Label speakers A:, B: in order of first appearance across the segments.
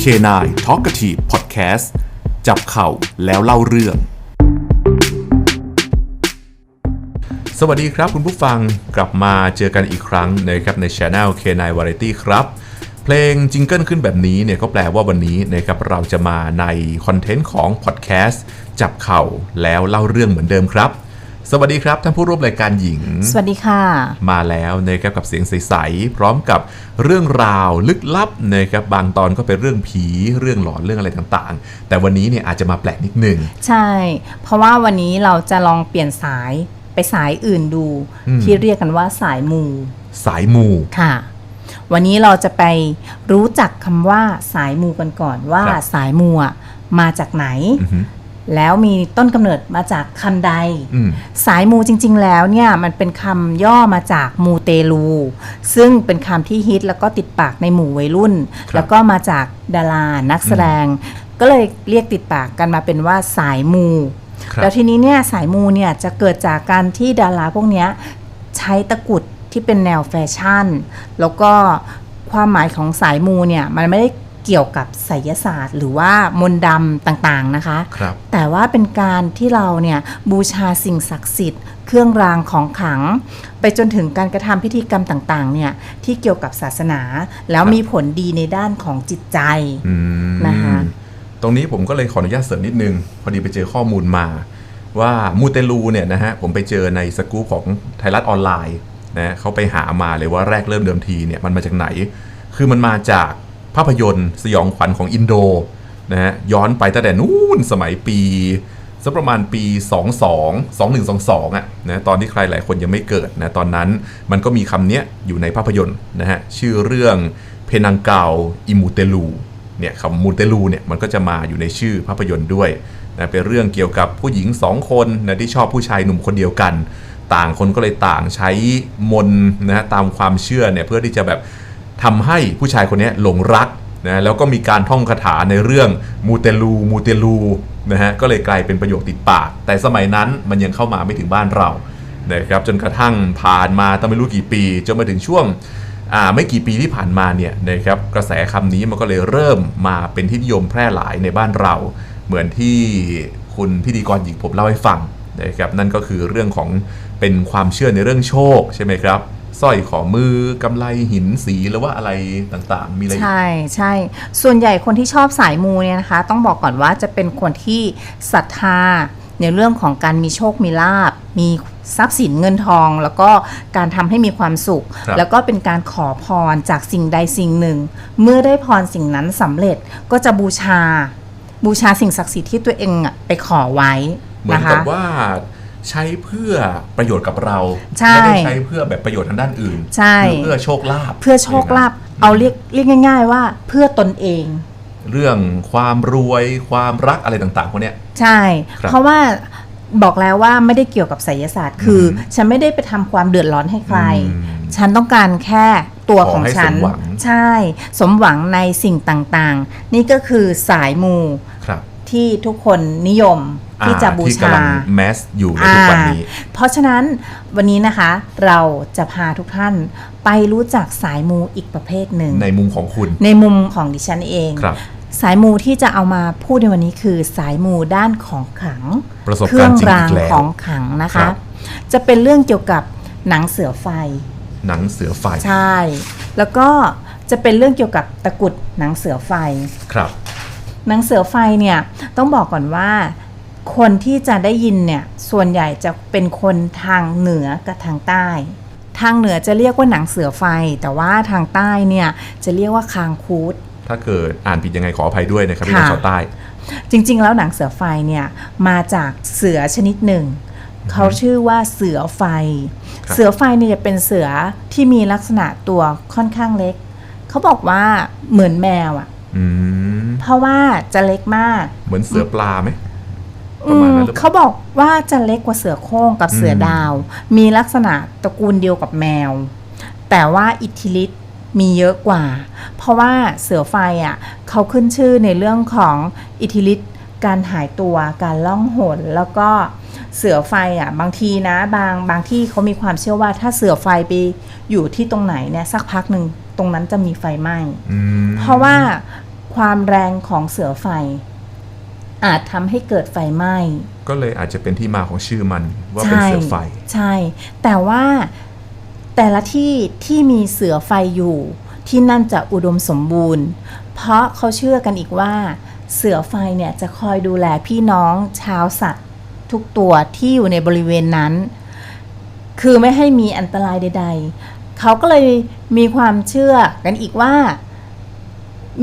A: K9 Talkative Podcast จับเข่าแล้วเล่าเรื่อง สวัสดีครับคุณผู้ฟังกลับมาเจอกันอีกครั้งนะครับใน Channel K9 Variety ครับ เพลงจิงเกิลขึ้นแบบนี้เนี่ยก็แปลว่าวันนี้นะครับเราจะมาในคอนเทนต์ของพอดแคสต์จับเข่าแล้วเล่าเรื่องเหมือนเดิมครับ สวัสดีครับท่านผู้ร่วมรายการหญิง
B: สวัสดีค่ะ
A: มาแล้วนะครับกับเสียงใสๆพร้อมกับเรื่องราวลึกลับนะครับบางตอนก็เป็นเรื่องผีเรื่องหลอนเรื่องอะไรต่างๆ แต่วันนี้เนี่ยอาจจะมาแปลกนิดหนึ่ง
B: ใช่ เพราะว่าวันนี้เราจะลองเปลี่ยนสายไปสายอื่นดู
A: อืม
B: ที่เรียกกันว่าสายมู
A: สายมู
B: ค่ะ วันนี้เราจะไปรู้จักคำว่าสายมูกันก่อนว่า
A: ครับ
B: สายมูอะมาจากไหน
A: อือหือ
B: แล้วมีต้นกำเนิดมาจากคำใด
A: อืม
B: สายมูจริง ๆ แล้วเนี่ยมันเป็นคำย่อมาจากมูเตลู ซึ่งเป็นคำที่ฮิตแล้วก็ติดปากในหมู่วัยรุ่น
A: ครับ
B: แล้วก็มาจากดารานักแสดง ก็เลยเรียกติดปากกันมาเป็นว่าสายมู
A: ครับ
B: แล้วทีนี้เนี่ยสายมูเนี่ยจะเกิดจากการที่ดาราพวกเนี้ยใช้ตะกรุดที่เป็นแนวแฟชั่น แล้วก็ความหมายของสายมูเนี่ยมันไม่ได้ เกี่ยวกับไสยศาสตร์ หรือว่ามนต์ดำต่างๆนะคะ
A: ครับ
B: แต่ว่าเป็นการที่เราเนี่ยบูชาสิ่งศักดิ์สิทธิ์ เครื่องรางของขลัง ไปจนถึงการกระทำพิธีกรรมต่างๆเนี่ยที่เกี่ยวกับศาสนา แล้ว
A: ครับ
B: มีผลดีในด้านของจิตใจ
A: อืม
B: นะคะ
A: ตรงนี้ผมก็เลยขออนุญาตเสริมนิดนึง พอดีไปเจอข้อมูลมา ว่ามูเตลูเนี่ยนะฮะผมไปเจอในสกู๊ปของไทยรัฐออนไลน์นะเขาไปหามาเลยว่าแรกเริ่มเดิมทีเนี่ยมันมาจากไหน คือมันมาจาก ภาพยนตร์สยองขวัญของอินโดนะฮะย้อนไปตั้งแต่นู้นสมัยปีสักประมาณปี 22 2122อะนะตอนที่ใครหลายคนยังไม่เกิดนะตอนนั้นมันก็มีคำเนี้ยอยู่ในภาพยนตร์นะฮะชื่อเรื่องเพนังเกาอิมูเตลูเนี่ยคำมูเตลูเนี่ยมันก็จะมาอยู่ในชื่อภาพยนตร์ด้วยนะเป็นเรื่องเกี่ยวกับผู้หญิงสองคนนะที่ชอบผู้ชายหนุ่มคนเดียวกัน ต่างคนก็เลยต่างใช้มนนะฮะตามความเชื่อเนี่ยเพื่อที่จะแบบ ทำให้ผู้ชายคนนี้หลงรักนะแล้วก็มีการท่องคาถาในเรื่องมูเตลูมูเตลูนะฮะก็เลยกลายเป็นประโยคติดปาก แต่สมัยนั้นมันยังเข้ามาไม่ถึงบ้านเรานะครับจนกระทั่งผ่านมาตั้งไม่รู้กี่ปีจนมาถึงช่วงไม่กี่ปีที่ผ่านมาเนี่ยนะครับกระแสคำนี้มันก็เลยเริ่มมาเป็นที่นิยมแพร่หลายในบ้านเรา เหมือนที่คุณพิธีกรหญิงผมเล่าให้ฟังนะครับนั่นก็คือเรื่องของเป็นความเชื่อในเรื่องโชคใช่ไหมครับ สร้อยขอมือกำไลหินสีหรือว่าอะไรต่างๆ มีอะไรอีก
B: ใช่ใช่ส่วนใหญ่คนที่ชอบสายมูเนี่ยนะคะ ต้องบอกก่อนว่าจะเป็นคนที่ศรัทธาในเรื่องของการมีโชคมีลาบ มีทรัพย์สินเงินทอง แล้วก็การทำให้มีความสุข
A: ครับ
B: แล้วก็เป็นการขอพรจากสิ่งใดสิ่งหนึ่ง เมื่อได้พรสิ่งนั้นสำเร็จก็จะบูชา บูชาสิ่งศักดิ์สิทธิ์ที่ตัวเองอะไปขอไว้
A: เหมือน
B: นะ
A: กับ
B: คะ
A: ว่า ใช้เพื่อประโยชน์กับเรา
B: ใช่
A: ไม่ได้ใช้เพื่อแบบประโยชน์ทางด้านอื่น
B: ใช่
A: คือเพื่อโชคลาภ
B: เพื่อโชคลาภเอาเรียกเรียกง่าย ๆ ว่าเพื่อตนเอง
A: เรื่องความรวยความรักอะไรต่างๆพวกเนี้ย
B: ใช่
A: ครับ
B: เพราะว่าบอกแล้วว่าไม่ได้เกี่ยวกับไสยศาสตร์ คืออ
A: ม
B: ฉันไม่ได้ไปทำความเดือดร้อนให้ใคร
A: อืม
B: ฉันต้องการแค่ตัว
A: ขอ
B: ของ
A: ให้
B: ฉัน
A: สมหวัง
B: ใช่ สมหวังในสิ่งต่างๆ นี่ก็คือสายมู
A: ครับ
B: ที่ทุกคนนิยมที่จะบู
A: ที่
B: ชา
A: กำลังแมสอยู่ในทุกวันนี้
B: อ่าเพราะฉะนั้นวันนี้นะคะเราจะพาทุกท่านไปรู้จักสายมูอีกประเภทหนึ่ง
A: ในมุมของคุณ
B: ในมุมของดิฉันเอง
A: ครับ
B: สายมูที่จะเอามาพูดในวันนี้คือสายมูด้านของขลัง
A: ประสบ
B: เค
A: การ
B: รื่
A: ณ์จริง
B: รา
A: อี
B: ง
A: กแล้ว
B: ของขลังนะ
A: ครั
B: คะ
A: บ
B: จะเป็นเรื่องเกี่ยวกับหนังเสือไฟ
A: หนังเสือไฟ
B: ใช่ แล้วก็จะเป็นเรื่องเกี่ยวกับตะกรุดหนังเสือไฟ
A: ครับ
B: หนังเสือไฟเนี่ยต้องบอกก่อนว่าคนที่จะได้ยินเนี่ยส่วนใหญ่จะเป็นคนทางเหนือกับทางใต้ ทางเหนือจะเรียกว่าหนังเสือไฟ แต่ว่าทางใต้เนี่ยจะเรียกว่าคางคูด
A: ถ้าเกิดอ่านผิดยังไงขออภัยด้วยนะครับพี่น้อง
B: ค่ะ
A: ชาวใต้
B: จริง ๆ แล้วหนังเสือไฟเนี่ยมาจากเสือชนิดหนึ่ง เขาชื่อว่าเสือไฟ
A: ครับ
B: เสือไฟเนี่ยจะเป็นเสือที่มีลักษณะตัวค่อนข้างเล็ก เขาบอกว่าเหมือนแมวอะ่ะ
A: อืม
B: เพราะว่าจะเล็กมาก
A: เหมือนเสือปลาไหมป
B: อื
A: ระมาณ
B: ม
A: นั้นหรือเปล่า
B: เขาบอกว่าจะเล็กกว่าเสือโคร่งกับเสืออ
A: ม
B: ดาว มีลักษณะตระกูลเดียวกับแมว แต่ว่าอิทธิฤทธิ์มีเยอะกว่า เพราะว่าเสือไฟอะเขาขึ้นชื่อในเรื่องของอิทธิฤทธิ์การหายตัวการล่องหนแล้วก็เสือไฟอะบางทีนะบางบางที่เขามีความเชื่อว่าถ้าเสือไฟไปอยู่ที่ตรงไหนเนี่ยสักพักหนึ่งตรงนั้นจะมีไฟไหม้
A: อืม
B: เพราะว่า ความแรงของเสือไฟ อาจทำให้เกิดไฟไหม้
A: ก็เลยอาจจะเป็นที่มาของชื่อมันว่าเป็น
B: ใช่
A: เสือไฟ
B: ใช่ แต่ว่าแต่ละที่ที่มีเสือไฟอยู่ ที่นั่นจะอุดมสมบูรณ์ เพราะเขาเชื่อกันอีกว่า เสือไฟเนี่ยจะคอยดูแลพี่น้องชาวสัตว์ ทุกตัวที่อยู่ในบริเวณนั้น คือไม่ให้มีอันตรายใด ๆ เขาก็เลยมีความเชื่อกันอีกว่า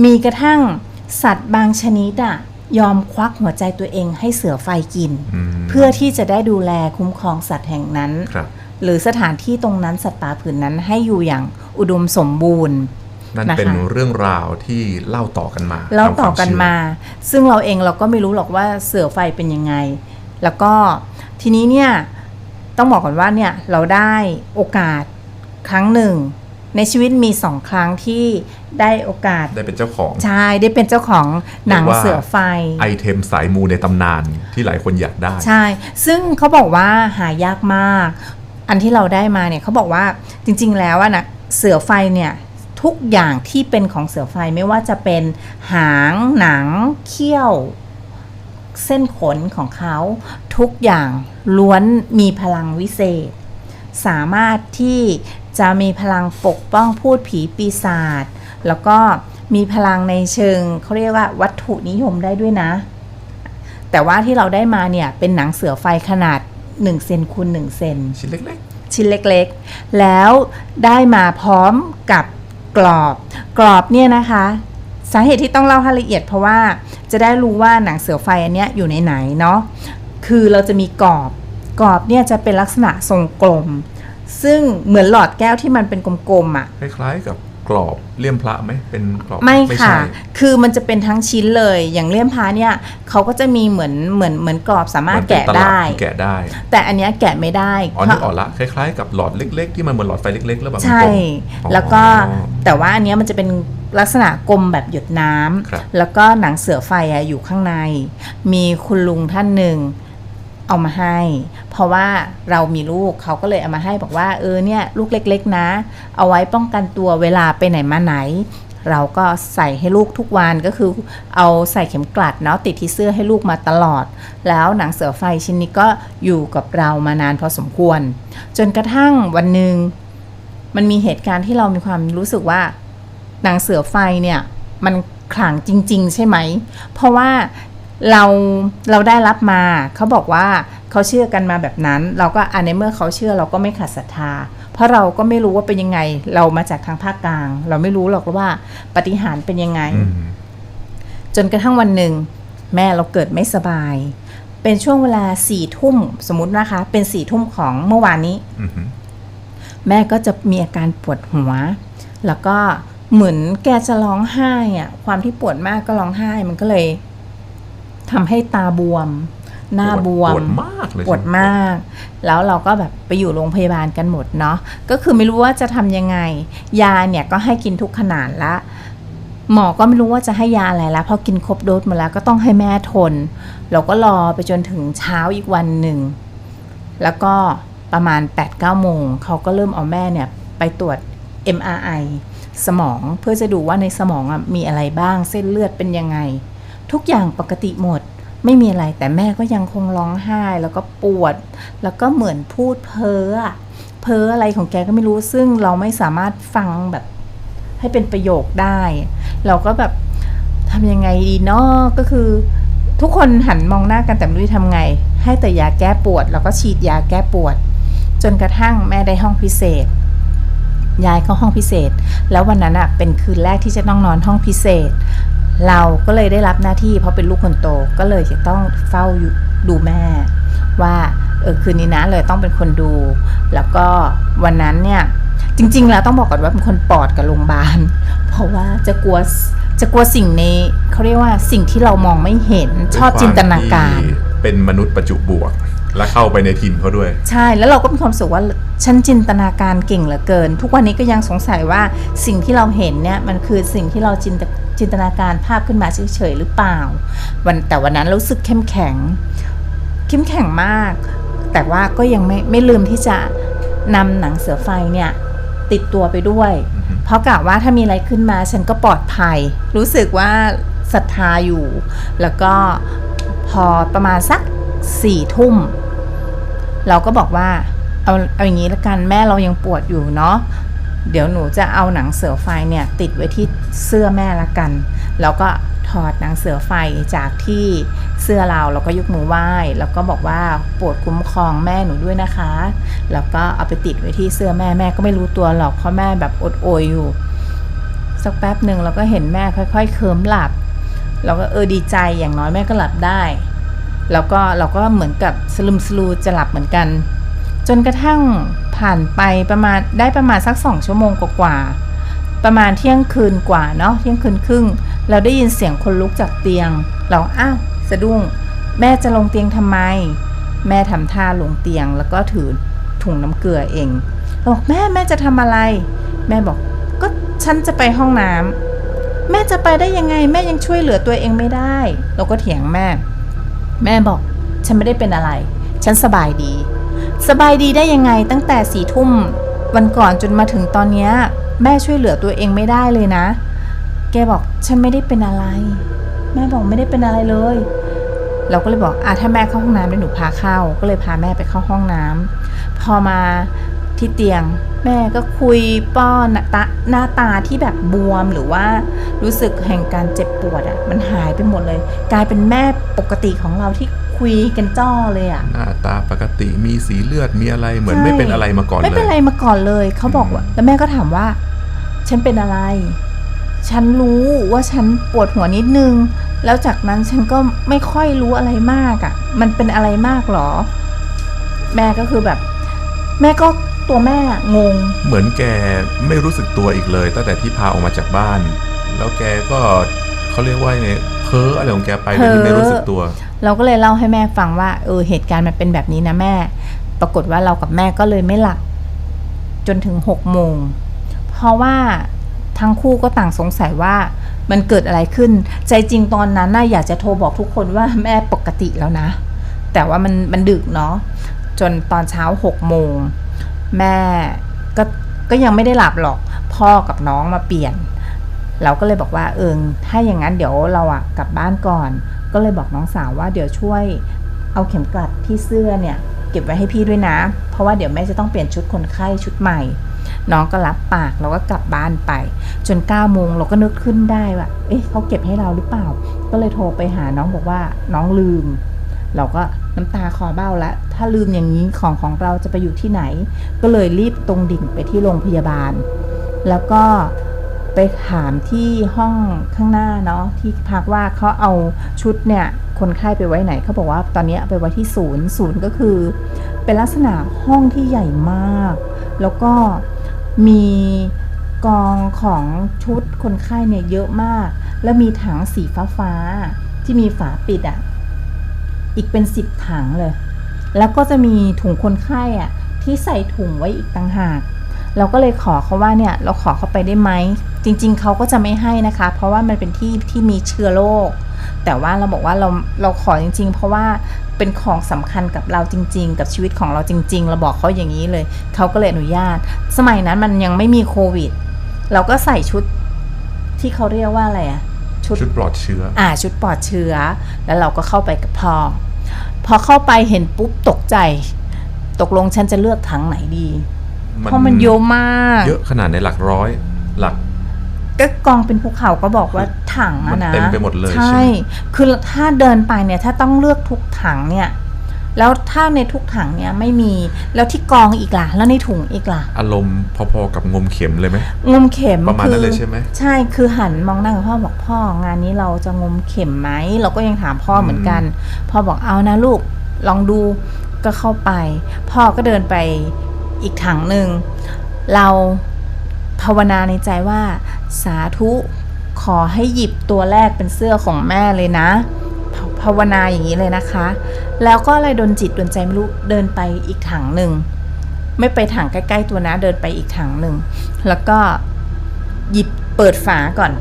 B: มีกระทั่งสัตว์บางชนิดอะยอมควักหัวใจตัวเองให้เสือไฟกิน
A: อืม
B: เพื่อที่จะได้ดูแลคุ้มครองสัตว์แห่งนั้น
A: ครับ
B: หรือสถานที่ตรงนั้นสัตว์ป่าผืนนั้นให้อยู่อย่างอุดมสมบูรณ์
A: นั่น
B: นะคะ
A: เป็นเรื่องราวที่เล่าต่อกันมา
B: เล่าต่อ
A: คว
B: กัน
A: เชื่
B: มา ซึ่งเราเองเราก็ไม่รู้หรอกว่าเสือไฟเป็นยังไง แล้วก็ทีนี้เนี่ยต้องบอกก่อนว่าเนี่ยเราได้โอกาสครั้งหนึ่ง ในชีวิตมีสองครั้งที่ได้โอกาส
A: ได้เป็นเจ้าของ
B: ใช่ได้เป็นเจ้าของหนัง
A: เรียกว่า
B: เสือไฟ
A: ไอเทมสายมูในตำนานที่หลายคนอยากได้
B: ใช่ ซึ่งเขาบอกว่าหายากมาก อันที่เราได้มาเนี่ยเขาบอกว่าจริง ๆ แล้วอะนะเสือไฟเนี่ยทุกอย่างที่เป็นของเสือไฟไม่ว่าจะเป็นหางหนังเขี้ยว เส้นขนของเขาทุกอย่างล้วนมีพลังวิเศษ สามารถที่ จะมีพลังปกป้องพูดผีปีศาจแล้วก็มีพลังในเชิงเขาเรียกว่าวัตถุนิยมได้ด้วยนะ แต่ว่าที่เราได้มาเนี่ยเป็นหนังเสือไฟขนาด1เซนคูณ1เซน
A: ชิ้นเล็ก
B: ชิ้นเล็กๆ แล้วได้มาพร้อมกับกรอบ กรอบเนี่ยนะคะ สาเหตุที่ต้องเล่าให้ละเอียดเพราะว่าจะได้รู้ว่าหนังเสือไฟอันเนี้ยอยู่ในไหนเนาะคือเราจะมีกรอบกรอบเนี่ยจะเป็นลักษณะทรงกลม ซึ่งเหมือนหลอดแก้วที่มันเป็นกลมๆอะ่ะ
A: ๆคล้ายๆกับกรอบเลี่ยมพระไหมเป็นกรอบ
B: ไม่
A: ใช่
B: ค่ะ คือมันจะเป็นทั้งชิ้นเลย อย่างเลี่ยมพาเนี่ยเขาก็จะมีเหมือนเหมือนเหมือนกรอบสามารถ
A: มันเป็น
B: แกะ
A: ตลับ
B: ได้
A: ที่แกะได้
B: แต่อันเนี้ยแกะไม่ได้
A: อ๋อ
B: เพ
A: นึก
B: ราะ
A: ออกละคล้ายๆกับหลอดเล็ก ๆ ที่มันเหมือนหลอดไฟเล็กๆแล้วแบบมัน
B: ใช่
A: กลมอ๋อ
B: แล้วก็แต่ว่าอันเนี้ยมันจะเป็นลักษณะกลมแบบหยดน้
A: ครับำ
B: แล้วก็หนังเสือไฟอะอยู่ข้างใน มีคุณลุงท่านหนึ่ง เอามาให้ เพราะว่าเรามีลูกเขาก็เลยเอามาให้บอกว่าเออเนี่ยลูกเล็กๆนะ เอาไว้ป้องกันตัวเวลาไปไหนมาไหน เราก็ใส่ให้ลูกทุกวันก็คือเอาใส่เข็มกลัดเนาะติดที่เสื้อให้ลูกมาตลอด แล้วหนังเสือไฟชิ้นนี้ก็อยู่กับเรามานานพอสมควร จนกระทั่งวันหนึ่งมันมีเหตุการณ์ที่เรามีความรู้สึกว่าหนังเสือไฟเนี่ยมันขลังจริง ๆ ใช่ไหม เพราะว่า เราเราได้รับมาเขาบอกว่าเขาเชื่อกันมาแบบนั้น เราก็อันในเมื่อเขาเชื่อเราก็ไม่ขัดศรัทธา เพราะเราก็ไม่รู้ว่าเป็นยังไง เรามาจากทางภาคกลาง เราไม่รู้หรอกว่าปฏิหารย์เป็นยังไง
A: อืม
B: จนกระทั่งวันหนึ่ง แม่เราเกิดไม่สบาย เป็นช่วงเวลาสี่ทุ่มสมมตินะคะ เป็นสี่ทุ่มของเมื่อวานนี้
A: อือหือ
B: แม่ก็จะมีอาการปวดหัว แล้วก็เหมือนแกจะร้องไห้อะความที่ปวดมากก็ร้องไห้มันก็เลย ทำให้ตาบวม หน้าบว
A: ป
B: ม
A: วดมากเลย
B: ปวดมาก แล้วเราก็แบบไปอยู่โรงพยาบาลกันหมดเนาะก็คือไม่รู้ว่าจะทำยังไง ยาเนี่ยก็ให้กินทุกขนาดละหมอก็ไม่รู้ว่าจะให้ยาอะไรแล้วพอกินครบโดสหมดแล้วก็ต้องให้แม่ทน เราก็รอไปจนถึงเช้าอีกวันหนึ่ง แล้วก็ประมาณ8-9โมงเขาก็เริ่มเอาแม่เนี่ยไปตรวจ MRI สมองเพื่อจะดูว่าในสมองอะมีอะไรบ้างเส้นเลือดเป็นยังไง ทุกอย่างปกติหมด ไม่มีอะไรแต่แม่ก็ยังคงร้องไห้แล้วก็ปวด แล้วก็เหมือนพูดเพ้อเพ้ออะไรของแกก็ไม่รู้ซึ่งเราไม่สามารถฟังแบบให้เป็นประโยคได้ เราก็แบบทำยังไงดีเนาะก็คือ ทุกคนหันมองหน้ากันแต่ไม่รู้จะทำไง ให้แต่ยาแก้ปวด แล้วก็ฉีดยาแก้ปวด จนกระทั่งแม่ได้ห้องพิเศษยายเข้าห้องพิเศษ แล้ววันนั้นอะเป็นคืนแรกที่จะต้องนอนห้องพิเศษ เราก็เลยได้รับหน้าที่เพราะเป็นลูกคนโตก็เลยจะต้องเฝ้าอยู่ดูแม่ ว่าเออคืนนี้นะเลยต้องเป็นคนดู แล้วก็วันนั้นเนี่ยจริง ๆ แล้วต้องบอกก่อนว่าเป็นคนปลอดกับโรงพยาบาล เพราะว่าจะกลัวจะกลัวสิ่งในเขาเรียกว่าสิ่งที่เรามองไม่เห็นชอบจินตนาการ
A: ด้วยควมที่เป็นมนุษย์ประจุบวก และเข้าไปในถิ่นเขาด้วย
B: ใช่แล้วเราก็มีความรู้สึกว่าฉันจินตนาการเก่งเหลือเกิน ทุกวันนี้ก็ยังสงสัยว่าสิ่งที่เราเห็นเนี่ยมันคือสิ่งที่เราจินต จินตนาการภาพขึ้นมาเฉยๆหรือเปล่า วันแต่วันนั้นรู้สึกเข้มแข็ง เข้มแข็งมาก แต่ว่าก็ยังไม่ไม่ลืมที่จะนำหนังเสือไฟเนี่ย ติดตัวไปด้วย เพราะกะว่าถ้ามีอะไรขึ้นมาฉันก็ปลอดภัย รู้สึกว่าศรัทธาอยู่ แล้วก็พอประมาณสักสี่ทุ่ม เราก็บอกว่าเอาเอาอย่างนี้ละกันแม่เรายังปวดอยู่เนาะ เดี๋ยวหนูจะเอาหนังเสือไฟเนี่ยติดไว้ที่เสื้อแม่ละกัน แล้วก็ถอดหนังเสือไฟจากที่เสื้อเราแล้วก็ยกมือไหว้ แล้วก็บอกว่าโปรดคุ้มครองแม่หนูด้วยนะคะ แล้วก็เอาไปติดไว้ที่เสื้อแม่แม่ก็ไม่รู้ตัวหรอกเพราะแม่แบบอดโอยอยู่ สักแป๊บหนึ่งเราก็เห็นแม่ค่อย ๆ เคิมหลับเราก็เออดีใจอย่างน้อยแม่ก็หลับได้ แล้วก็เราก็เหมือนกับสลุมสลูจะหลับเหมือนกัน จนกระทั่ง ผ่านไปประมาณได้ประมาณสักสองชั่วโมงกว่าๆประมาณเที่ยงคืนกว่าเนาะเที่ยงคืนครึ่ง เราได้ยินเสียงคนลุกจากเตียง เราอ้าวสะดุ้ง แม่จะลงเตียงทำไม แม่ทำท่าลงเตียงแล้วก็ถือถุงน้ำเกลือเองเราบอกแม่แม่จะทำอะไร แม่บอกก็ฉันจะไปห้องน้ำแม่จะไปได้ยังไง แม่ยังช่วยเหลือตัวเองไม่ได้ เราก็เถียงแม่ แม่บอก ฉันไม่ได้เป็นอะไร ฉันสบายดี สบายดีได้ยังไงตั้งแต่สี่ทุ่ม วันก่อนจนมาถึงตอนเนี้ยแม่ช่วยเหลือตัวเองไม่ได้เลยนะ แกบอกฉันไม่ได้เป็นอะไร แม่บอกไม่ได้เป็นอะไรเลย เราก็เลยบอกอะถ้าแม่เข้าห้องน้ำเดี๋ยวหนูพาเข้า ก็เลยพาแม่ไปเข้าห้องน้ำพอมาที่เตียง แม่ก็คุยป้อนหน้าตาหน้าตาที่แบบบวมหรือว่ารู้สึกแห่งการเจ็บปวดอะ่ะมันหายไปหมดเลย กลายเป็นแม่ปกติของเราที่ คุยกันจ้อเลยอะ
A: หน้าตาปกติมีสีเลือดมีอะไรเหมือน
B: ใช่
A: ไม่เป็นอะไรมาก่อน
B: ไม่
A: เล
B: เป็น
A: ย
B: ไรมาก่อนเลยเขาบอกว่า แล้วแม่ก็ถามว่า ฉันเป็นอะไร ฉันรู้ว่าฉันปวดหัวนิดนึง แล้วจากนั้นฉันก็ไม่ค่อยรู้อะไรมากอะ่ะ มันเป็นอะไรมากหรอ แม่ก็คือแบบ แม่ก็ตัวแม่งง
A: เหมือนแกไม่รู้สึกตัวอีกเลย ตั้งแต่ที่พาออกมาจากบ้าน แล้วแกก็ เขาเรียกว่าไงเพ้ออะไรของแกไปโดยที่ไม่รู้สึกตัว
B: เราก็เลยเล่าให้แม่ฟังว่าเออเหตุการณ์มันเป็นแบบนี้นะแม่ ปรากฏว่าเรากับแม่ก็เลยไม่หลับจนถึงหกโมงเพราะว่าทั้งคู่ก็ต่างสงสัยว่ามันเกิดอะไรขึ้น ใจจริงตอนนั้นน่าอยากจะโทรบอกทุกคนว่าแม่ปกติแล้วนะ แต่ว่ามันมันดึกเนาะจนตอนเช้าหกโมงแม่ก็ก็ยังไม่ได้หลับหรอก พ่อกับน้องมาเปลี่ยน เราก็เลยบอกว่าเอิงถ้าอย่างนั้นเดี๋ยวเราอะกลับบ้านก่อน ก็เลยบอกน้องสาวว่าเดี๋ยวช่วยเอาเข็มกลัดที่เสื้อเนี่ยเก็บไว้ให้พี่ด้วยนะ เพราะว่าเดี๋ยวแม่จะต้องเปลี่ยนชุดคนไข้ชุดใหม่ น้องก็รับปากเราก็กลับบ้านไป จน9ก้าโมงเราก็นึกขึ้นได้ว่า เอ๊ะเขาเก็บให้เราหรือเปล่า ก็เลยโทรไปหาน้องบอกว่าน้องลืม เราก็น้ำตาคอเบ้าล้วถ้าลืมอย่างนี้ของของเราจะไปอยู่ที่ไหน ก็เลยรีบตรงดิ่งไปที่โรงพยาบาล แล้วก็ ไปถามที่ห้องข้างหน้าเนาะที่พักว่าเขาเอาชุดเนี่ยคนไข้ไปไว้ไหนเขาบอกว่าตอนนี้ไปไว้ที่ศูนย์ศูนย์ก็คือ เป็นลักษณะห้องที่ใหญ่มาก แล้วก็มีกองของชุดคนไข้เนี่ยเยอะมาก แล้วมีถังสีฟ้าฟ้าที่มีฝาปิดอะ่ะอีกเป็นสิบถังเลย แล้วก็จะมีถุงคนไข้อะที่ใส่ถุงไว้อีกต่างหาก เราก็เลยขอเขาว่าเนี่ยเราขอเขาไปได้ไหม จริง ๆ เขาก็จะไม่ให้นะคะ เพราะว่ามันเป็นที่ที่มีเชื้อโรค แต่ว่าเราบอกว่าเราเราขอจริง ๆ เพราะว่าเป็นของสำคัญกับเราจริง ๆ กับชีวิตของเราจริง ๆ เราบอกเขาอย่างนี้เลย เขาก็เลยอนุญาต สมัยนั้นมันยังไม่มีโควิด เราก็ใส่ชุดที่เขาเรียกว่าอะไรอะชุด
A: ชุดปลอดเชื้อ
B: อ่า ชุดปลอดเชื้อ แล้วเราก็เข้าไปกับพ่อ พอเข้าไปเห็นปุ๊บตกใจ ตกลงฉันจะเลือกถังไหนดี เพราะมันเยอะมาก
A: เยอะขนาดในหลักร้อย หลัก
B: ก็กองเป็นภูเขาก็บอกว่าถัง
A: มั
B: อะ
A: น
B: นะ
A: เต็มไปหมดเลยใช่
B: ใช่
A: ไหม
B: คือถ้าเดินไปเนี่ยถ้าต้องเลือกทุกถังเนี่ย แล้วถ้าในทุกถังเนี่ยไม่มีแล้วที่กองอีกล่ะแล้วในถุงอีกล่ะ
A: อารมณ์พอๆกับงมเข็มเลยไหม
B: งมเข็ม
A: ประมาณนั้น
B: คือ
A: เลยใช่ไหม
B: ใช่คือหันมองหน้ากับพ่อบอกพ่องานนี้เราจะงมเข็มไหมเราก็ยังถามพ่อเหมือนกันพ่อบอกเอานะลูกลองดูก็เข้าไป พ่อก็เดินไปอีกถังหนึ่งเราภาวนาในใจว่า สาธุขอให้หยิบตัวแรกเป็นเสื้อของแม่เลยนะ ภาวนาอย่างนี้เลยนะคะ แล้วก็อะไรดนจิตดนใจไม่รู้เดินไปอีกถังหนึ่ง ไม่ไปถังใกล้ ๆ ตัวนะเดินไปอีกถังหนึ่ง แล้วก็หยิบเปิดฝาก่อน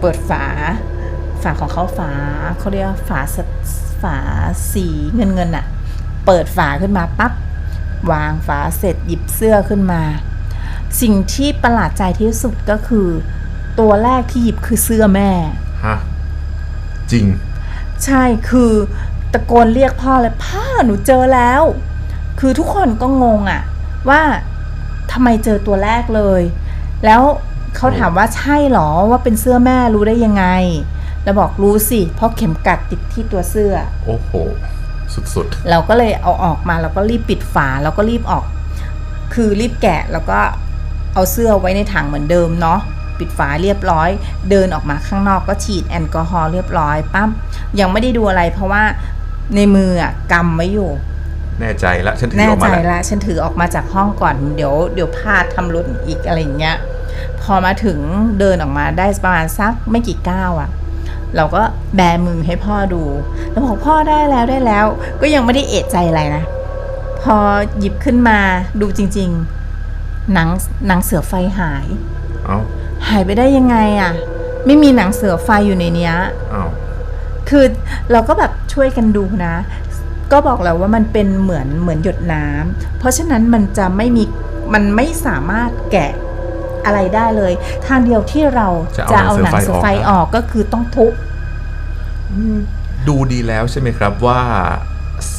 B: เปิดฝา ฝาของเขาฝาเขาเรียกว่าฝาสฝาสีเงินเงินๆอะเปิดฝาขึ้นมาปั๊บวางฝาเสร็จหยิบเสื้อขึ้นมา สิ่งที่ประหลาดใจที่สุดก็คือ ตัวแรกที่หยิบคือเสื้อแม่
A: ฮะ จริง
B: ใช่คือตะโกนเรียกพ่อเลยพ่อหนูเจอแล้ว คือทุกคนก็งงอะว่าทำไมเจอตัวแรกเลย แล้วเขาถามว่าใช่หรอว่าเป็นเสื้อแม่รู้ได้ยังไง แล้วบอกรู้สิ เพราะเข็มกัดติดที่ตัวเสื้อ
A: โอ้โห สุด
B: เราก็เลยเอาออกมาแล้วก็รีบปิดฝาแล้วก็รีบออก คือรีบแกะแล้วก็เอาเสื้อไว้ในถังเหมือนเดิมเนาะ ปิดฝาเรียบร้อย เดินออกมาข้างนอกก็ฉีดแอลกอฮอล์เรียบร้อยปั๊บยังไม่ได้ดูอะไรเพราะว่าในมืออะกำไว้อยู่
A: ๆแน่ใจแล้วฉันถือ
B: แน่
A: ออก
B: ใจ
A: มาแล้ว
B: ละฉันถือออกมาจากห้องก่อนเดี๋ยวเดี๋ยวพลาดทำหลุดอีกอะไรอย่างเงี้ยพอมาถึงเดินออกมาได้ประมาณสักไม่กี่ก้าวอะเราก็แบมือให้พ่อดู แล้วบอกพ่อได้แล้วได้แล้ว ก็ยังไม่ได้เอะใจอะไรนะ พอหยิบขึ้นมาดูจริง ๆ หนังหนังเสือไฟหาย
A: เอ้า
B: หายไปได้ยังไงอะ่ะ ไม่มีหนังเสือไฟอยู่ในเนี้ย
A: เอ้า
B: คือเราก็แบบช่วยกันดูนะ ก็บอกแล้วว่ามันเป็นเหมือนเหมือนหยดน้ำเพราะฉะนั้นมันจะไม่มีมันไม่สามารถแกะอะไรได้เลย ทางเดียวที่เรา
A: จะ
B: จะ
A: เอา
B: เอา
A: ห
B: ห
A: นั
B: นั
A: ง
B: ง
A: เสื
B: เสื
A: อ
B: อ
A: ไฟ
B: ไฟ
A: อ
B: อ
A: อ
B: อกกก็คือต้องทุบ
A: ดูดีแล้วใช่ไหมครับว่า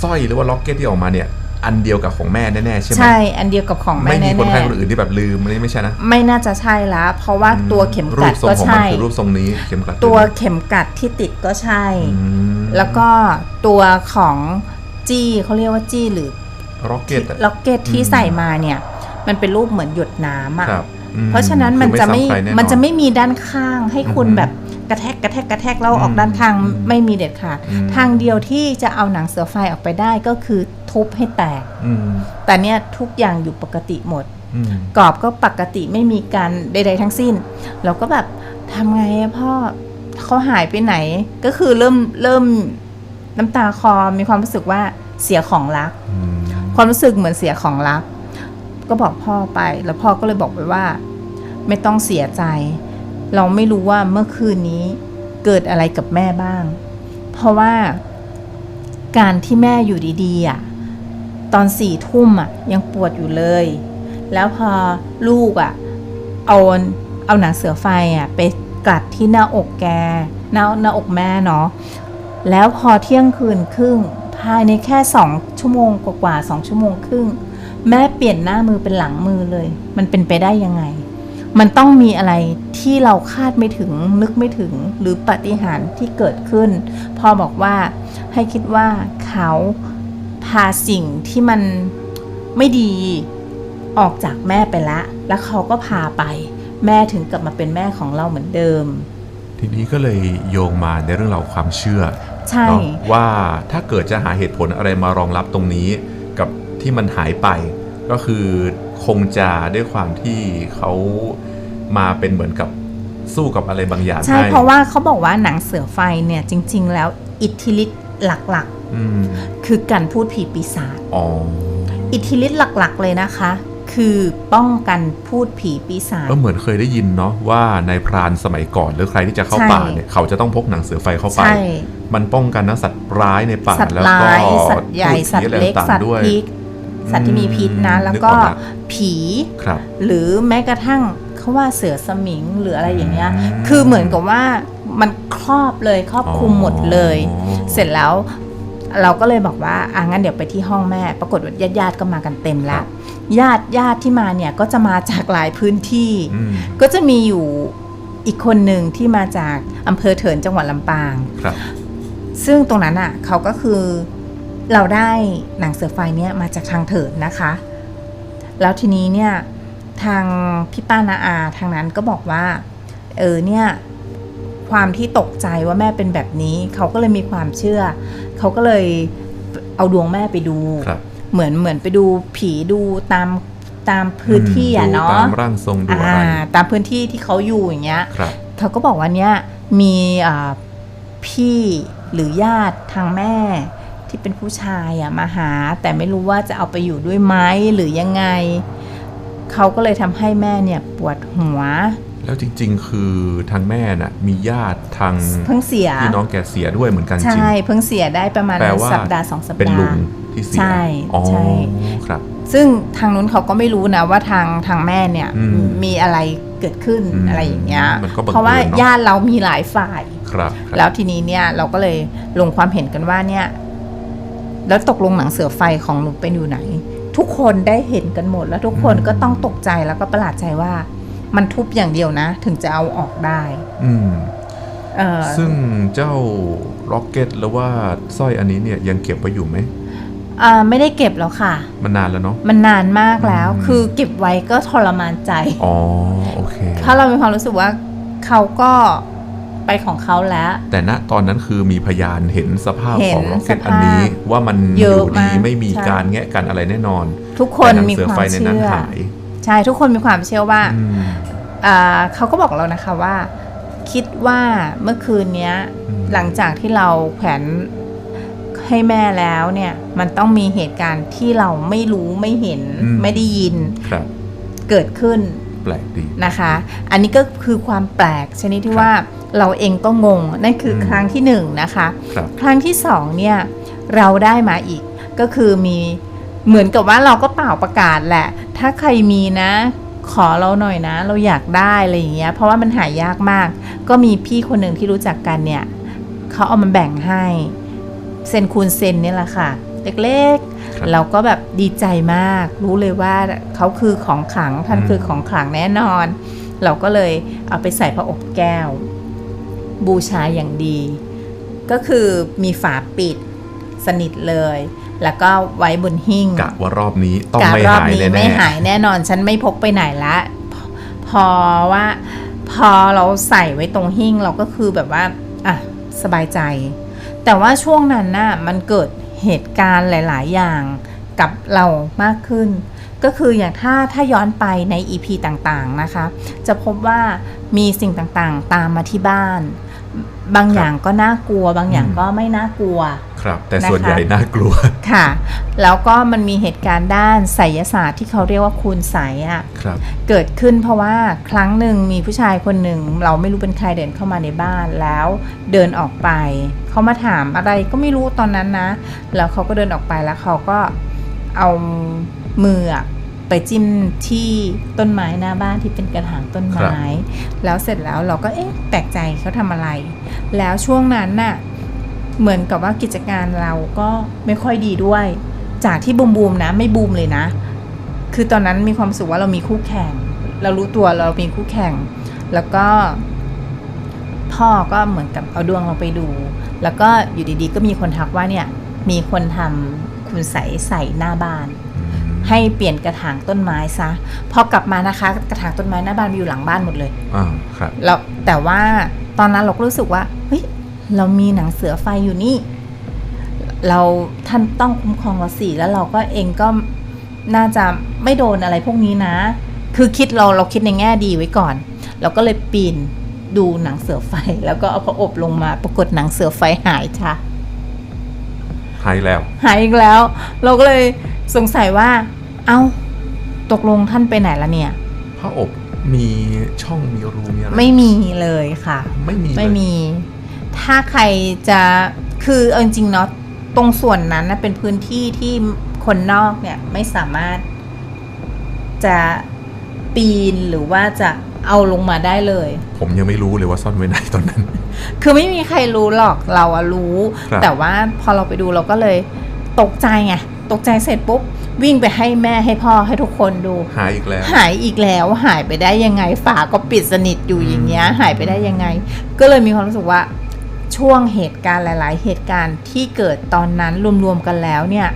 A: สร้อยหรือว่าล็อกเก็ตที่ออกมาเนี่ย อันเดียวกับของแม่แน่ๆใช่ไหม
B: ใช่ อันเดียวกับของแม่
A: ไม่มี
B: แน่
A: คนไข้คนอื่นที่แบบลืมอะไรไม่ใช่นะ
B: ๆไม่น่าจะใช่ละเพราะว่าตัวเข็ม
A: รู
B: กัด
A: ปทรง
B: ก็
A: ของมัน
B: ใช่
A: คือรูปทรงนี้เข็มกัด
B: ตัวเข็มกัดที่ติดก็ใช่
A: อืม
B: แล้วก็ตัวของจี้เขาเรียกว่าจี้หรือ
A: ล็อกเก็ตอะ
B: ล็อกเก็ตที่
A: อืม
B: ใส่มาเนี่ย มันเป็นรูปเหมือนหยดน้ำอะ
A: ครับอื
B: เพราะฉะนั้นมัน
A: คือ
B: จะไม่
A: ซ้ำใครแอ
B: มันจะไม่มีด้านข้างให้คุณ
A: อืม
B: แบบ กระแทกกระแทกกระแทกแล้วออก
A: อืม
B: ด้านข้าง
A: อืม
B: ไม่มีเด็ดขาด
A: อืม
B: ทางเดียวที่จะเอาหนังเสือไฟออกไปได้ก็คือทุบให้แตก
A: อืม
B: แต่เนี่ยทุกอย่างอยู่ปกติหมด
A: อืม
B: กรอบก็ปกติไม่มีการใด ๆ ทั้งสิ้น เราก็แบบทำไงอะพ่อเขาหายไปไหน ก็คือเริ่มเริ่มน้ำตาคลอมีความรู้สึกว่าเสียของรัก
A: อืม
B: ความรู้สึกเหมือนเสียของรัก ก็บอกพ่อไปแล้วพ่อก็เลยบอกไปว่า ไม่ต้องเสียใจ เราไม่รู้ว่าเมื่อคืนนี้เกิดอะไรกับแม่บ้าง เพราะว่าการที่แม่อยู่ดีๆอะตอนสี่ทุ่มอะยังปวดอยู่เลย แล้วพอลูกอะเอาเอาหนังเสือไฟอะไปกัดที่หน้าอกแกหน้าหน้าอกแม่เนาะแล้วพอเที่ยงคืนครึ่งภายในแค่สองชั่วโมงกว่าๆสองชั่วโมงครึ่ง แม่เปลี่ยนหน้ามือเป็นหลังมือเลย มันเป็นไปได้ยังไง มันต้องมีอะไรที่เราคาดไม่ถึงนึกไม่ถึงหรือปาฏิหารย์ที่เกิดขึ้น พ่อบอกว่าให้คิดว่าเขาพาสิ่งที่มันไม่ดีออกจากแม่ไปละ แล้วเขาก็พาไป แม่ถึงกลับมาเป็นแม่ของเราเหมือนเดิม
A: ทีนี้ก็เลยโยงมาในเรื่องราวความเชื่อ
B: ใช่
A: เนาะว่าถ้าเกิดจะหาเหตุผลอะไรมารองรับตรงนี้ กับที่มันหายไป ก็คือคงจะด้วยความที่เขามาเป็นเหมือนกับสู้กับอะไรบางอย่าง
B: ใช่
A: ให้
B: เพราะว่าเขาบอกว่าหนังเสือไฟเนี่ยจริง ๆ แล้วอิทธิฤทธิ์หลัก
A: อืม
B: ๆคือการพูดผีปีศาจ
A: อ๋อ
B: อิทธิฤทธิ์หลักๆ เลยนะคะ คือป้องกันพูดผีปีศาจ
A: ก็เหมือนเคยได้ยินเนาะว่าในพรานสมัยก่อนหรือใครที่จะเข้า
B: ใช่
A: ป่าเนี่ยเขาจะต้องพกหนังเสือไฟเข้าไป
B: ใช่
A: มันป้องกันทั้งสัตว์ร้ายในป่า
B: สัตว์
A: แล้วก็
B: ร้ายสัตว์ใหญ่
A: พูดผี
B: สัตว์เล็ก
A: อะไรางๆ
B: สัตว์
A: ด้วย
B: พิษ สัตว์ที่มีพิษนะ
A: อืม
B: แล้ว
A: นึก
B: ก็
A: ออกละ
B: ผี
A: ครับ
B: หรือแม้กระทั่งเขาว่าเสือสมิงหรืออะไรอย่างเงี้ย
A: อืม
B: คือเหมือนกับว่ามันครอบเลยครอบคลุมหมดเลย
A: อ๋อ
B: เสร็จแล้วเราก็เลยบอกว่าอะงั้นเดี๋ยวไปที่ห้องแม่ ปรากฏว่าญาติญาติๆก็มากันเต็มละญาติญาติที่มาเนี่ยก็จะมาจากหลายพื้นที่
A: อืม
B: ก็จะมีอยู่อีกคนหนึ่งที่มาจากอำเภอเถินจังหวัดลำปาง
A: ครับ
B: ซึ่งตรงนั้นอะเขาก็คือ เราได้หนังเสือไฟเนี่ยมาจากทางเถินนะคะ แล้วทีนี้เนี่ยทางพี่ป้านาอาทางนั้นก็บอกว่า เออเนี่ยความที่ตกใจว่าแม่เป็นแบบนี้ เขาก็เลยมีความเชื่อ เขาก็เลยเอาดวงแม่ไปดู
A: ครับ
B: เหมือนเหมือนไปดูผีดูตามตามพื้นที่อะ
A: ดู
B: เนาะ
A: ตามร่างทรงดูอะไร
B: อ่าตามพื้นที่ที่เขาอยู่อย่างเงี้ย
A: ครับ
B: เขาก็บอกว่าเนี่ยมีอ่าพี่หรือญาติทางแม่ ที่เป็นผู้ชายอะมาหา แต่ไม่รู้ว่าจะเอาไปอยู่ด้วยไหมหรือยังไง เขาก็เลยทำให้แม่เนี่ยปวดหัว
A: แล้วจริง ๆ คือทางแม่น่ะมีญาติทาง
B: เพิ่งเสีย
A: พี่น้องแกเสียด้วยเหมือนกันจริง
B: ใช่เพิ่งเสียได้ประมาณ
A: แปลว่า
B: สัปดาห์สองสัป
A: เป็น
B: ดา
A: ลุง
B: ห์
A: ที่เสีย
B: ใช่
A: อ๋อ
B: ใช่
A: ครับ
B: ซึ่งทางนู้นเขาก็ไม่รู้นะว่าทางทางแม่เนี่ย
A: อืม
B: มีอะไรเกิดขึ้น
A: อืม
B: อะไรอย่างเงี้ย
A: มันก็บังเอิญ
B: เพราะว่า
A: เนอะ
B: ญาติเรามีหลายฝ่าย
A: ครับครับ
B: แล้วทีนี้เนี่ยเราก็เลยลงความเห็นกันว่าเนี่ย แล้วตกลงหนังเสือไฟของหนูเป็นอยู่ไหน ทุกคนได้เห็นกันหมด แล้วทุกคนก็ต้องตกใจแล้วก็ประหลาดใจว่า มันทุบอย่างเดียวนะ ถึงจะเอาออกได้
A: อืม
B: เออ
A: ซึ่งเจ้าร็อกเก็ตหรือว่าสร้อยอันนี้เนี่ยยังเก็บไว้อยู่ไหม
B: อ่าไม่ได้เก็บแล้วค่ะ
A: มันนานแล้วเนาะ
B: มันนานมากแล้ว
A: อืม
B: คือเก็บไว้ก็ทรมานใจ
A: อ๋อโอเค
B: ถ้าเรามีความรู้สึกว่าเขาก็ ไปของเขาแล้ว
A: แต่ณตอนนั้นคือมีพยานเห็นสภาพ
B: เห็น
A: ของร็อกเก็ต
B: สภาพ
A: อันนี้ว่ามันอ
B: เยอะ
A: ยู่ดี
B: มาก
A: ไม่มี
B: ใช่
A: การแงะกันอะไรแน่นอน
B: ทุกคน
A: แต่หนัง
B: มี
A: เสือ
B: ความ
A: ไฟในนั้น
B: เชื่อ
A: หาย
B: ใช่ทุกคนมีความเชื่อว่า
A: อืม
B: อ่าเขาก็บอกเรานะคะว่า คิดว่าเมื่อคืนเนี้ย
A: อืม
B: หลังจากที่เราแขวนให้แม่แล้วเนี่ย มันต้องมีเหตุการณ์ที่เราไม่รู้ไม่เห็นไม่ได้ยิน
A: ครับ
B: เกิดขึ้น
A: แปลกดี
B: นะคะ อันนี้ก็คือความแปลกชนิดที่
A: ครับ
B: ว่าเราเองก็งงนั่นคืออ
A: ม
B: ครั้งที่หนึ่งนะคะ
A: ครับ
B: ครั้งที่สองเนี่ยเราได้มาอีกก็คือมีเหมือนกับว่าเราก็เป่าประกาศแหละ ถ้าใครมีนะ ขอเราหน่อยนะ เราอยากได้อะไรอย่างเงี้ยเพราะว่ามันหายากมาก ก็มีพี่คนหนึ่งที่รู้จักกันเนี่ยเขาเอามาแบ่งให้เซนคูณเซนเนี่ยแหละค่ะ เล็ก
A: ครับ
B: ๆ เราก็แบบดีใจมาก รู้เลยว่าเขาคือของขลังท่าน
A: อืม
B: คือของขลังแน่นอน เราก็เลยเอาไปใส่พระอบแก้ว บูชาอย่างดี ก็คือมีฝาปิดสนิทเลย แล้วก็ไว้บนหิ้ง
A: กะว่ารอบนี้ต้อง
B: กะ
A: ไม่
B: รอบ
A: หาย
B: นี้
A: แน่ๆ
B: ไม่หายแน่นอน ฉันไม่พกไปไหนละพอพอว่าพอเราใส่ไว้ตรงหิ้งเราก็คือแบบว่าอะสบายใจ แต่ว่าช่วงนั้นน่ะมันเกิด เหตุการณ์หลาย ๆ อย่างกับเรามากขึ้น ก็คืออย่างถ้าถ้าย้อนไปใน EP ต่าง ๆ นะคะ จะพบว่ามีสิ่งต่าง ๆ ตามมาที่บ้าน บางอย่างก็น่ากลัว บางอย่าง
A: อืม
B: ก็ไม่น่ากลัว
A: ครับ แต่
B: นะคะ
A: ส่วนใหญ่น่ากลัว
B: ค่ะ แล้วก็มันมีเหตุการณ์ด้านไสยศาสตร์ที่เขาเรียกว่าคูณไสยอะ
A: ครับ
B: เกิดขึ้นเพราะว่าครั้งหนึ่งมีผู้ชายคนหนึ่ง เราไม่รู้เป็นใครเดินเข้ามาในบ้านแล้วเดินออกไป เขามาถามอะไรก็ไม่รู้ตอนนั้นนะ แล้วเขาก็เดินออกไปแล้วเขาก็เอามืออะ ไปจิ้มที่ต้นไม้หน้าบ้านที่เป็นกระถางต้นไม้ แล้วเสร็จแล้วเราก็เอ๊ะแปลกใจเขาทำอะไร แล้วช่วงนั้นน่ะเหมือนกับว่ากิจการเราก็ไม่ค่อยดีด้วย จากที่บูมบูมๆนะ ไม่บูมเลยนะ คือตอนนั้นมีความรู้สึกว่าเรามีคู่แข่ง เรารู้ตัวเรามีคู่แข่ง แล้วก็ พ่อก็เหมือนกับเอาดวงเราไปดู แล้วก็อยู่ดีๆ ก็มีคนทักว่าเนี่ย มีคนทำคุณใสใส่หน้าบ้าน ให้เปลี่ยนกระถางต้นไม้ซะพอกลับมานะคะ กระถางต้นไม้หน้าบ้านอยู่หลังบ้านหมดเลย
A: อ่าครับ
B: แล้วแต่ว่าตอนนั้นเราก็รู้สึกว่าเฮ้ยเรามีหนังเสือไฟอยู่นี่ เราท่านต้องคุ้มครองเราสิแล้วเราก็เองก็น่าจะไม่โดนอะไรพวกนี้นะ คือคิดเราเราคิดในแง่ดีไว้ก่อน เราก็เลยปีนดูหนังเสือไฟ แล้วก็เอาพระอบลงมาปรากฏหนังเสือไฟหายค่ะ
A: หายแล้ว
B: หายอีกแล้ว เราก็เลย สงสัยว่า เอ้า ตกลงท่านไปไหนละเนี่ย
A: พระอบมีช่องมีรูมีอะไร
B: ไม่มีเลยค่ะ
A: ไม่มี
B: ไม่
A: เลย
B: มี ถ้าใครจะคือเอาจริงๆเนาะตรงส่วนนั้นนะเป็นพื้นที่ที่คนนอกเนี่ยไม่สามารถจะปีนหรือว่าจะเอาลงมาได้เลย
A: ผมยังไม่รู้เลยว่าซ่อนไว้ไหนตอนนั้น
B: คือไม่มีใครรู้หรอกเราอะรู้
A: ครับ
B: แต่ว่าพอเราไปดูเราก็เลยตกใจไง ตกใจเสร็จปุ๊บ วิ่งไปให้แม่ให้พ่อให้ทุกคนดู
A: หายอีกแล้ว
B: หายอีกแล้วหายไปได้ยังไงฝาก็ปิดสนิทอยู่
A: อืม
B: อย่างเงี้ย หายไปได้ยังไง ก็เลยมีความรู้สึกว่าช่วงเหตุการณ์หลาย ๆ เหตุการณ์ที่เกิดตอนนั้นรวมๆกันแล้วเนี่ย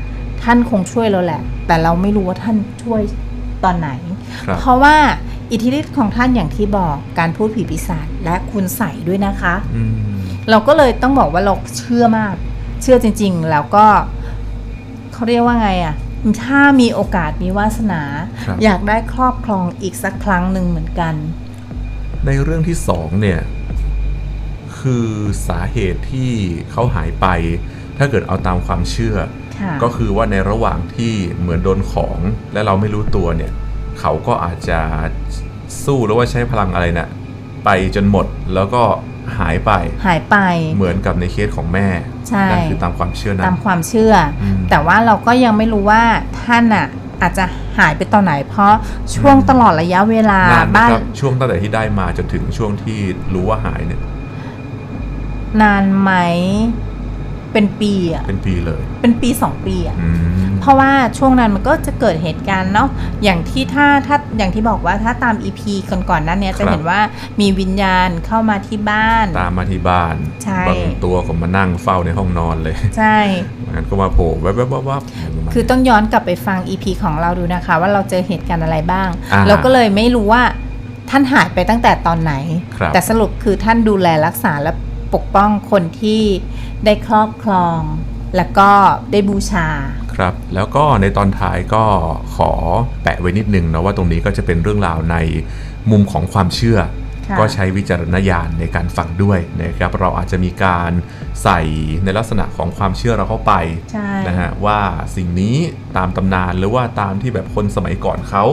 B: ท่านคงช่วยเราแหละ แต่เราไม่รู้ว่าท่านช่วยตอนไหน
A: ครับ
B: เพราะว่าอิทธิฤทธิ์ของท่านอย่างที่บอกการพูดผีปีศาจและคุณใส่ด้วยนะคะ
A: อืม
B: เราก็เลยต้องบอกว่าเราเชื่อมาก เชื่อจริง ๆ แล้วก็ เขาเรียกว่าไงอะ่ะถ้ามีโอกาสมีวาสนา
A: ครับ
B: อยากได้ครอบครองอีกสักครั้งหนึ่งเหมือนกัน
A: ในเรื่องที่สองเนี่ย คือสาเหตุที่เขาหายไป ถ้าเกิดเอาตามความเชื่อ
B: ค่ะ
A: ก็คือว่าในระหว่างที่เหมือนโดนของและเราไม่รู้ตัวเนี่ย เขาก็อาจจะสู้หรือว่าใช้พลังอะไรน่ะไปจนหมดแล้วก็ หายไป
B: หายไป
A: เหมือนกับในเคสของแม่
B: ใช่
A: นั่นคือตามความเชื่อนั้
B: ตานมความเชื่ออ
A: ม
B: แต่ว่าเราก็ยังไม่รู้ว่าท่านอะอาจจะหายไปตอนไหน เพราะช่วงตลอดระยะเวลานา
A: นไหม
B: บ้าน
A: ครับช่วงตั้งแต่ที่ได้มาจนถึงช่วงที่รู้ว่าหายเนี่ย
B: นานไหมเป็นปีอะ
A: เป็นปีเลย
B: เป็นปีสองปีอะ
A: อืม
B: เพราะว่าช่วงนั้นมันก็จะเกิดเหตุการณ์เนาะอย่างที่ถ้าถ้าอย่างที่บอกว่าถ้าตามอีพีก่อนๆนั้นเนี่ยจะเห็นว่ามีวิญญาณเข้ามาที่บ้าน
A: ตามมาที่บ้าน
B: ใช่
A: บางตัวก็มานั่งเฝ้าในห้องนอนเลย
B: ใช่
A: งั้นก็มาโผล่แวบๆวับวับ
B: คือต้องย้อนกลับไปฟัง EP ของเราดูนะคะ ว่าเราเจอเหตุการณ์อะไรบ้าง
A: อ่า
B: เราก็เลยไม่รู้ว่าท่านหายไปตั้งแต่ตอนไหน
A: ครับ
B: แต่สรุปคือท่านดูแลรักษาและปกป้องคนที่ได้ครอบครอง แล้วก็ได้บูชา
A: ครับแล้วก็ในตอนท้ายก็ขอแปะไว้นิดนึงนะว่าตรงนี้ก็จะเป็นเรื่องราวในมุมของความเชื่อ
B: ค่ะ
A: ก็ใช้วิจารณญาณในการฟังด้วยนะครับเราอาจจะมีการใส่ในลักษณะของความเชื่อเราเข้าไป
B: ใช่
A: นะฮะว่าสิ่งนี้ตามตำนานหรือว่าตามที่แบบคนสมัยก่อนเขา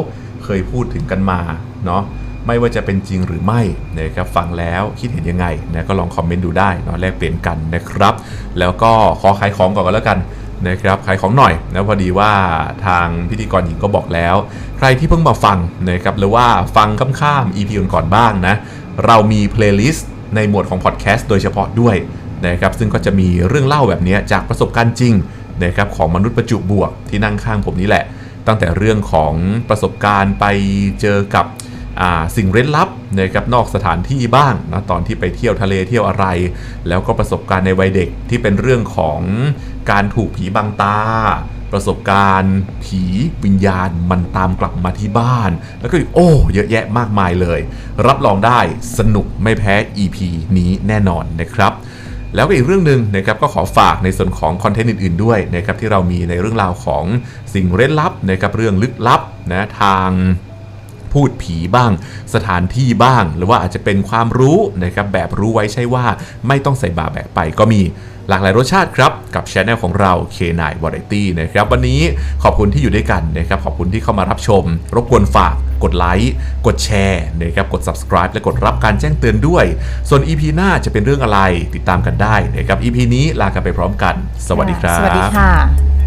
A: เคยพูดถึงกันมาเนาะ ไม่ว่าจะเป็นจริงหรือไม่นะครับฟังแล้วคิดเห็นยังไงนะก็ลองคอมเมนต์ดูได้เนาะแลกเปลี่ยนกันนะครับ แล้วก็ขอขายของก่อนก็แล้วกันนะครับขายของหน่อยนะพอดีว่าทางพิธีกรหญิงก็บอกแล้ว ใครที่เพิ่งมาฟังนะครับหรือว่าฟังข้ามๆ EP ก่อนๆบ้างนะ เรามีเพลย์ลิสต์ในหมวดของพอดแคสต์โดยเฉพาะด้วยนะครับซึ่งก็จะมีเรื่องเล่าแบบนี้จากประสบการณ์จริงนะครับของมนุษย์ประจุบวกที่นั่งข้างผมนี่แหละ ตั้งแต่เรื่องของประสบการณ์ไปเจอกับ สิ่งเร้นลับนะครับนอกสถานที่บ้างนะตอนที่ไปเที่ยวทะเลเที่ยวอะไร แล้วก็ประสบการณ์ในวัยเด็กที่เป็นเรื่องของการถูกผีบังตา ประสบการณ์ผีวิญญาณมันตามกลับมาที่บ้าน แล้วก็อีกโอ้ เยอะแยะมากมายเลย รับรองได้สนุกไม่แพ้ EP นี้แน่นอนนะครับแล้วก็อีกเรื่องหนึ่งนะครับก็ขอฝากในส่วนของคอนเทนต์อื่นๆด้วยนะครับที่เรามีในเรื่องราวของสิ่งเร้นลับนะครับเรื่องลึกลับนะทาง พูดผีบ้าง สถานที่บ้าง หรือว่าอาจจะเป็นความรู้นะครับแบบรู้ไว้ใช่ว่าไม่ต้องใส่บาแบกไปก็มีหลากหลายรสชาติครับ กับช anel ของเรา K9 Variety นะครับ วันนี้ขอบคุณที่อยู่ด้วยกันนะครับ ขอบคุณที่เข้ามารับชม รบกวนฝากกดไลค์กดแชร์นะครับกด subscribe และกดรับการแจ้งเตือนด้วย ส่วน EP หน้าจะเป็นเรื่องอะไรติดตามกันได้นะครับ EP นี้ลากันไปพร้อมกัน สวัสดีครับ
B: สวัสดีค่ะ